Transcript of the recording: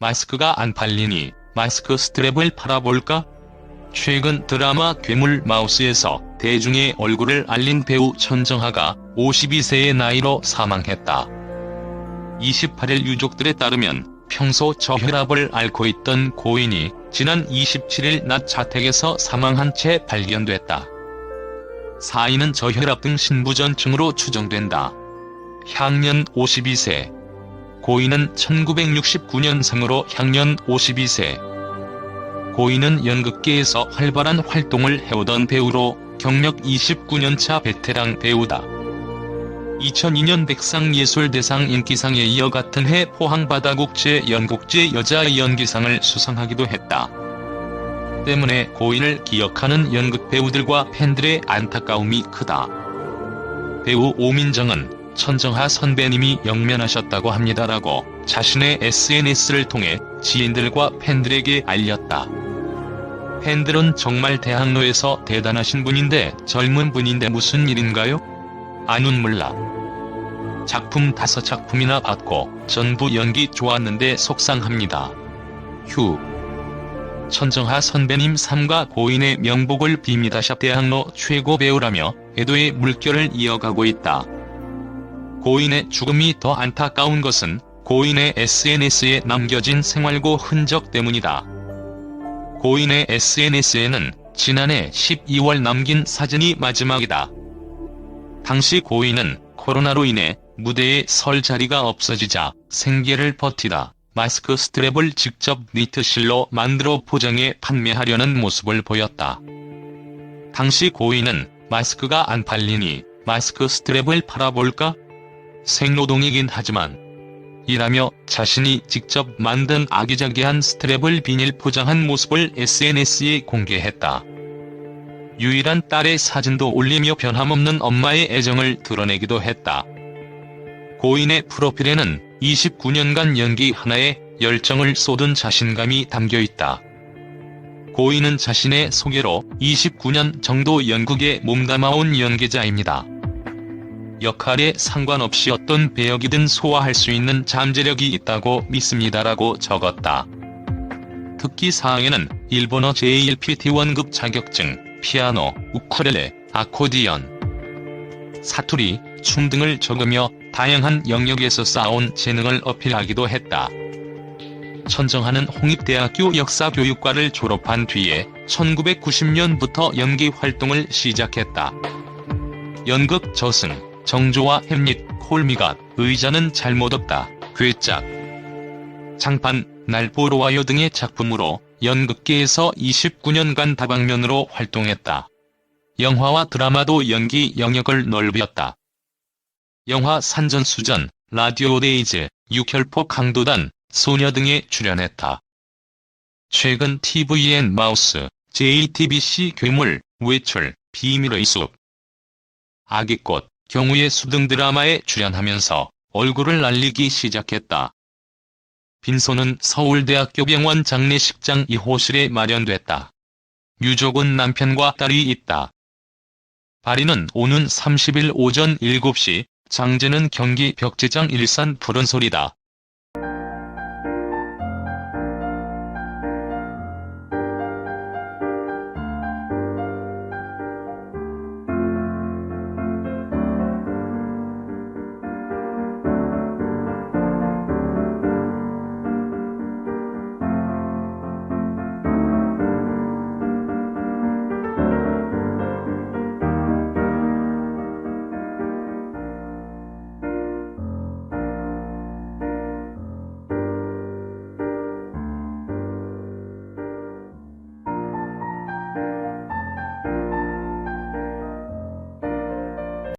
마스크가 안 팔리니 마스크 스트랩을 팔아볼까? 최근 드라마 괴물 마우스에서 대중의 얼굴을 알린 배우 천정하가 52세의 나이로 사망했다. 28일 유족들에 따르면 평소 저혈압을 앓고 있던 고인이 지난 27일 낮 자택에서 사망한 채 발견됐다. 사인은 저혈압 등 신부전증으로 추정된다. 향년 52세. 고인은 1969년생으로 향년 52세. 고인은 연극계에서 활발한 활동을 해오던 배우로 경력 29년차 베테랑 배우다. 2002년 백상예술대상 인기상에 이어 같은 해 포항바다국제 연국제 여자연기상을 수상하기도 했다. 때문에 고인을 기억하는 연극 배우들과 팬들의 안타까움이 크다. 배우 오민정은 천정하 선배님이 영면하셨다고 합니다라고 자신의 SNS를 통해 지인들과 팬들에게 알렸다. 팬들은 정말 대학로에서 대단하신 분인데 젊은 분인데 무슨 일인가요? 아눈 몰라. 작품 다섯 작품이나 받고 전부 연기 좋았는데 속상합니다. 휴. 천정하 선배님 삼가 고인의 명복을 빕니다. 샵 대학로 최고 배우라며 애도의 물결을 이어가고 있다. 고인의 죽음이 더 안타까운 것은 고인의 SNS에 남겨진 생활고 흔적 때문이다. 고인의 SNS에는 지난해 12월 남긴 사진이 마지막이다. 당시 고인은 코로나로 인해 무대에 설 자리가 없어지자 생계를 버티다 마스크 스트랩을 직접 니트실로 만들어 포장해 판매하려는 모습을 보였다. 당시 고인은 마스크가 안 팔리니 마스크 스트랩을 팔아볼까? 생노동이긴 하지만 이라며 자신이 직접 만든 아기자기한 스트랩을 비닐 포장한 모습을 SNS에 공개했다. 유일한 딸의 사진도 올리며 변함없는 엄마의 애정을 드러내기도 했다. 고인의 프로필에는 29년간 연기 하나에 열정을 쏟은 자신감이 담겨 있다. 고인은 자신의 소개로 29년 정도 연극에 몸담아온 연기자입니다. 역할에 상관없이 어떤 배역이든 소화할 수 있는 잠재력이 있다고 믿습니다라고 적었다. 특기 사항에는 일본어 제1PT1급 자격증, 피아노, 우쿨렐레, 아코디언, 사투리, 춤 등을 적으며 다양한 영역에서 쌓아온 재능을 어필하기도 했다. 천정하는 홍익대학교 역사교육과를 졸업한 뒤에 1990년부터 연기 활동을 시작했다. 연극 저승, 정조와 햄릿, 콜미가, 의자는 잘못 없다, 괴짝, 장판, 날 보러 와요 등의 작품으로 연극계에서 29년간 다방면으로 활동했다. 영화와 드라마도 연기 영역을 넓혔다. 영화 산전수전, 라디오 데이즈, 육혈포 강도단, 소녀 등에 출연했다. 최근 TVN 마우스, JTBC 괴물, 외출, 비밀의 숲, 아기꽃, 경우의 수 등 드라마에 출연하면서 얼굴을 날리기 시작했다. 빈소는 서울대학교 병원 장례식장 2호실에 마련됐다. 유족은 남편과 딸이 있다. 발인은 오는 30일 오전 7시, 장제는 경기 벽제장 일산 푸른소리다.